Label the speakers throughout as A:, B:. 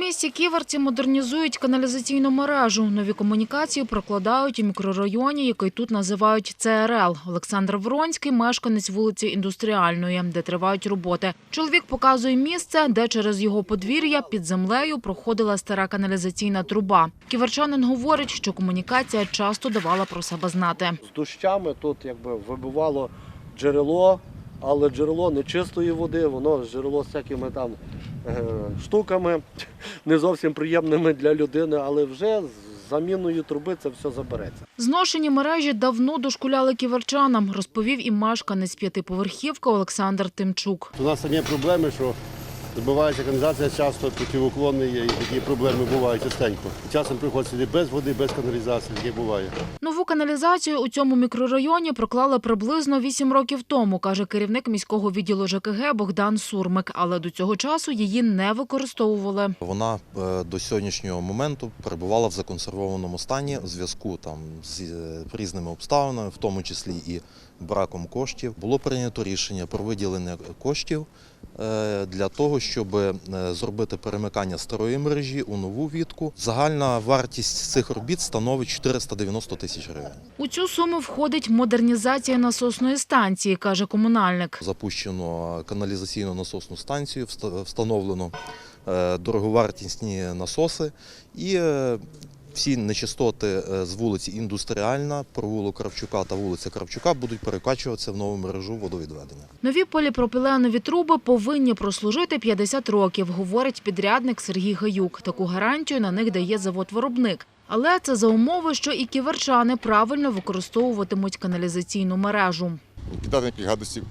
A: місті Ківерці модернізують каналізаційну мережу. Нові комунікації прокладають у мікрорайоні, який тут називають ЦРЛ. Олександр Вронський – мешканець вулиці Індустріальної, де тривають роботи. Чоловік показує місце, де через його подвір'я під землею проходила стара каналізаційна труба. Ківерчанин говорить, що комунікація часто давала про себе знати.
B: З дощами тут якби вибивало джерело, але джерело не чистої води, воно джерело з всякими там штуками, не зовсім приємними для людини, але вже з заміною труби це все забереться.
A: Зношені мережі давно дошкуляли ківерчанам, розповів і мешканець п'ятиповерхівка Олександр Тимчук.
C: У нас самі проблеми, що збивається каналізація часто, противоуклонні є, і такі проблеми бувають частенько. Часом приходить сюди без води, без каналізації, таке буває.
A: Нову каналізацію у цьому мікрорайоні проклали приблизно 8 років тому, каже керівник міського відділу ЖКГ Богдан Сурмик. Але до цього часу її не використовували.
D: Вона е, до сьогоднішнього моменту перебувала в законсервованому стані в зв'язку там з е, різними обставинами, в тому числі і браком коштів. Було прийнято рішення про виділення коштів для того, щоб е, зробити перемикання старої мережі у нову вітку. Загальна вартість цих робіт становить 490 тисяч гривень.
A: У цю суму входить модернізація насосної станції, каже комунальник.
D: Запущено каналізаційну насосну станцію, встановлено е, дороговартісні насоси і е, всі нечистоти е, з вулиці Індустріальна, провулок Кравчука та вулиця Кравчука будуть перекачуватися в нову мережу водовідведення.
A: Нові поліпропіленові труби повинні прослужити 50 років, говорить підрядник Сергій Гаюк. Таку гарантію на них дає завод-виробник. Але це за умови, що і ківерчани правильно використовуватимуть каналізаційну мережу.
E: кидати ніяких гадостів.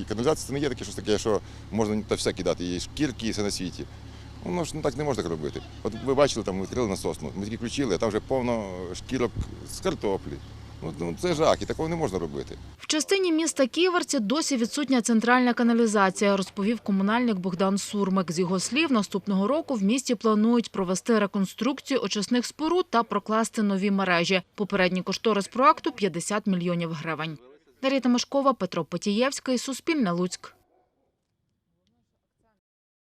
E: І каналізація це не є таке щось таке, що можна та все кидати. Є шкірки і все на світі. Воно ж ну, так не можна робити. От ви бачили, там відкрили насосну, ми тільки включили, а там вже повно шкірок з картоплі. Ну, ну це жах, і такого не можна робити.
A: В частині міста Ківерці досі відсутня центральна каналізація, розповів комунальник Богдан Сурмик. З його слів, наступного року в місті планують провести реконструкцію очисних споруд та прокласти нові мережі. Попередній кошторис проекту – 50 мільйонів гривень. Дар'я Тимошкова, Петро Потієвський, Суспільне Луцьк.